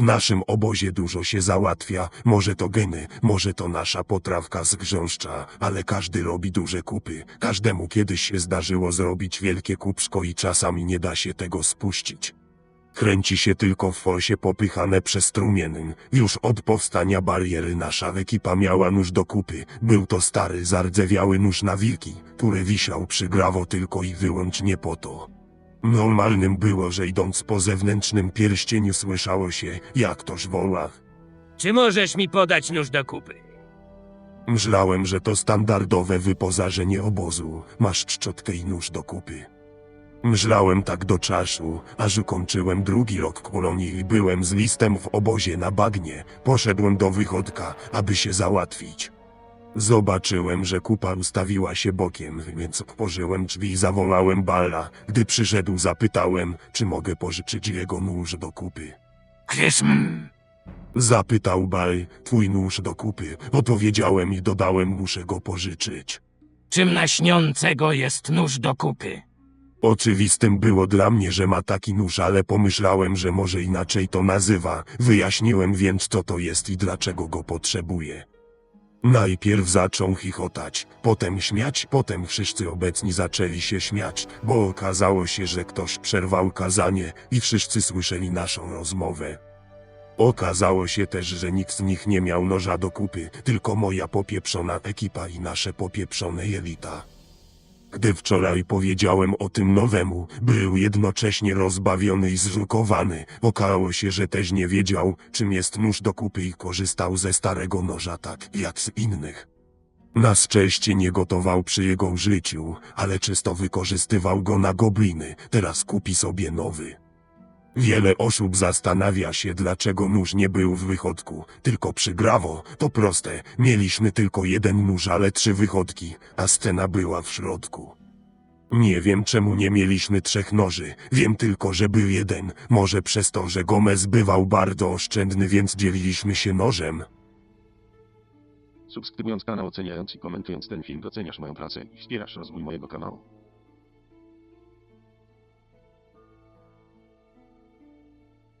W naszym obozie dużo się załatwia, może to geny, może to nasza potrawka z grząszcza, ale każdy robi duże kupy. Każdemu kiedyś się zdarzyło zrobić wielkie kupsko i czasami nie da się tego spuścić. Kręci się tylko w forsie popychane przez strumień. Już od powstania bariery nasza ekipa miała nóż do kupy. Był to stary, zardzewiały nóż na wilki, który wisiał przy grawo tylko i wyłącznie po to. Normalnym było, że idąc po zewnętrznym pierścieniu słyszało się, jak ktoś woła. Czy możesz mi podać nóż do kupy? Myślałem, że to standardowe wyposażenie obozu. Masz szczotkę i nóż do kupy. Myślałem tak do czasu, aż ukończyłem drugi rok kolonii i byłem z listem w obozie na bagnie. Poszedłem do wychodka, aby się załatwić. Zobaczyłem, że kupa ustawiła się bokiem, więc otworzyłem drzwi i zawołałem Balla. Gdy przyszedł, zapytałem, czy mogę pożyczyć jego nóż do kupy. Krysm. Zapytał Bal, twój nóż do kupy. Odpowiedziałem i dodałem, muszę go pożyczyć. Czym na śniącego jest nóż do kupy? Oczywistym było dla mnie, że ma taki nóż, ale pomyślałem, że może inaczej to nazywa. Wyjaśniłem więc, co to jest i dlaczego go potrzebuję. Najpierw zaczął chichotać, potem śmiać, potem wszyscy obecni zaczęli się śmiać, bo okazało się, że ktoś przerwał kazanie i wszyscy słyszeli naszą rozmowę. Okazało się też, że nikt z nich nie miał noża do kupy, tylko moja popieprzona ekipa i nasze popieprzone jelita. Gdy wczoraj powiedziałem o tym nowemu, był jednocześnie rozbawiony i zżukowany. Okazało się, że też nie wiedział, czym jest nóż do kupy i korzystał ze starego noża tak, jak z innych. Na szczęście nie gotował przy jego użyciu, ale czysto wykorzystywał go na gobliny, teraz kupi sobie nowy. Wiele osób zastanawia się, dlaczego nóż nie był w wychodku, tylko przy grawo. To proste, mieliśmy tylko jeden nóż, ale trzy wychodki, a scena była w środku. Nie wiem czemu nie mieliśmy trzech noży, wiem tylko, że był jeden, może przez to, że Gomez bywał bardzo oszczędny, więc dzieliliśmy się nożem. Subskrybując kanał, oceniając i komentując ten film doceniasz moją pracę i wspierasz rozwój mojego kanału.